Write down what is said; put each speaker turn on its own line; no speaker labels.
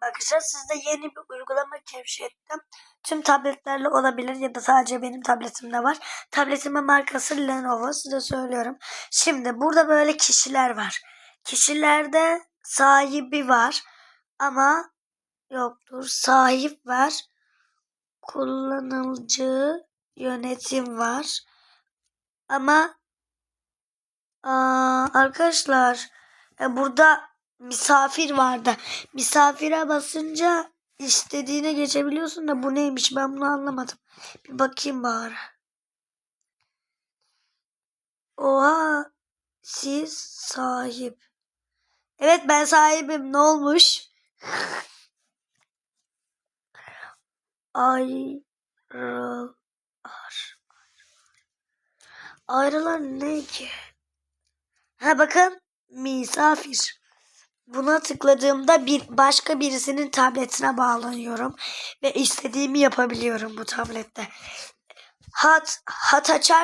arkadaşlar. Sizde yeni bir uygulama keşfettim. Tüm tabletlerle olabilir ya da sadece benim tabletimde var. Tabletimin markası Lenovo size söylüyorum. Şimdi burada böyle kişiler var. Kişilerde sahibi var ama yoktur. Sahip var. Kullanıcı yönetim var. Ama aa, arkadaşlar e, burada misafir vardı. Misafire basınca istediğine geçebiliyorsun da bu neymiş ben bunu anlamadım. Bir bakayım bari. Oha siz sahip. Evet ben sahibim ne olmuş? Ayrılar. Ayrılar ne ki? Ha bakın misafir. Buna tıkladığımda bir başka birisinin tabletine bağlanıyorum ve istediğimi yapabiliyorum bu tablette. Hat hat açar